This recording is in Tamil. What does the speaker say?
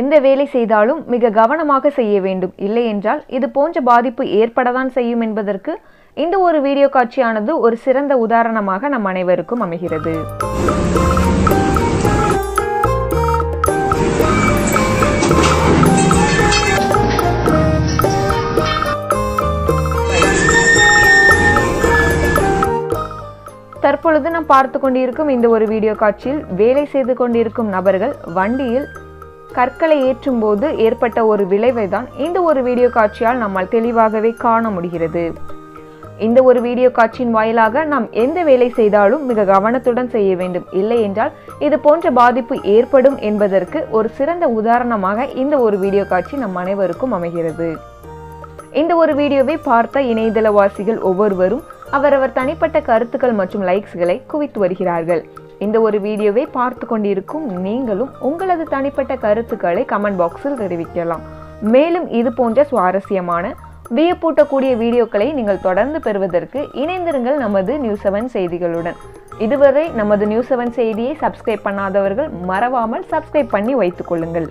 எந்த வேலை செய்தாலும் மிக கவனமாக செய்ய வேண்டும். இல்லை என்றால் இது போன்ற பாதிப்பு ஏற்படத்தான் செய்யும் என்பதற்கு இந்த ஒரு வீடியோ காட்சியானது ஒரு சிறந்த உதாரணமாக நம் அனைவருக்கும் அமைகிறது. தற்பொழுது நாம் பார்த்து கொண்டிருக்கும் இந்த ஒரு வீடியோ காட்சியில் வேலை செய்து கொண்டிருக்கும் நபர்கள் வண்டியில் கற்களை ஏற்றும் போது ஏற்பட்ட ஒரு விளைவை தான் இந்த ஒரு வீடியோ காட்சியால் நம்மால் தெளிவாகவே காண முடிகிறது. இந்த ஒரு வீடியோ காட்சியின் வாயிலாக நாம் எந்த வேலை செய்தாலும் மிக கவனத்துடன் செய்ய வேண்டும். இல்லை என்றால் இது போன்ற பாதிப்பு ஏற்படும் என்பதற்கு ஒரு சிறந்த உதாரணமாக இந்த ஒரு வீடியோ காட்சி நம் அனைவருக்கும் அமைகிறது. இந்த ஒரு வீடியோவை பார்த்த இணையதளவாசிகள் ஒவ்வொருவரும் அவரவர் தனிப்பட்ட கருத்துக்கள் மற்றும் லைக்ஸ்களை குவித்து வருகிறார்கள். இந்த ஒரு வீடியோவை பார்த்து கொண்டிருக்கும் நீங்களும் உங்களது தனிப்பட்ட கருத்துக்களை கமெண்ட் பாக்ஸில் தெரிவிக்கலாம். மேலும் இது போன்ற சுவாரஸ்யமான வியப்பூட்டக்கூடிய வீடியோக்களை நீங்கள் தொடர்ந்து பெறுவதற்கு இணைந்திருங்கள் நமது நியூஸ் செவன் செய்திகளுடன். இதுவரை நமது நியூஸ் செவன் செய்தியை சப்ஸ்கிரைப் பண்ணாதவர்கள் மறவாமல் சப்ஸ்கிரைப் பண்ணி வைத்துக் கொள்ளுங்கள்.